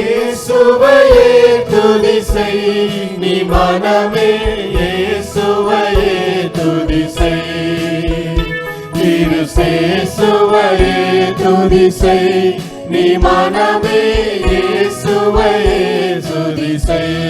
இயேசுவையே துதி செய் நீ மனமே இயேசுவையே துதி செய் இரு துதி செய் நீ மனமே இயேசுவையே துதி செய்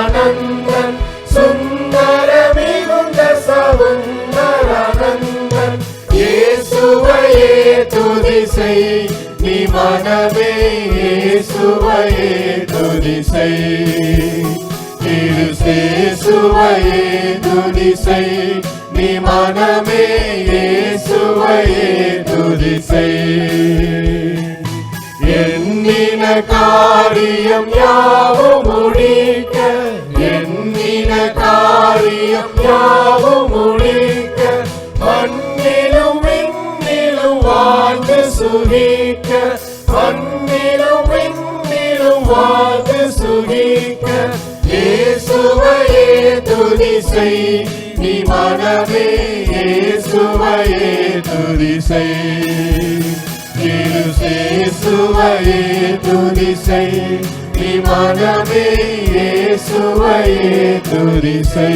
சவுந்தரானந்தன் சுந்தர மிகுந்த சவுந்தரானந்தன். இயேசுவையே துதி செய் நீ மனமே இயேசுவையே துதி செய் இயேசுவையே துதி செய் நீ மனமே இயேசுவையே துதி செய் எண்ணின காரியம் யாவும் முடிக்க காரியம் யாவும் முடிக்க மண்ணிலும் விண்ணிலும் வாழ்ந்து சுகிக்க மண்ணிலும் விண்ணிலும் வாழ்ந்து சுகிக்க இயேசுவையே துதி செய் நீ மனமே இயேசுவையே துதி செய். இயேசுவையே துதி செய். நீ மனமே இயேசுவையே துரிசை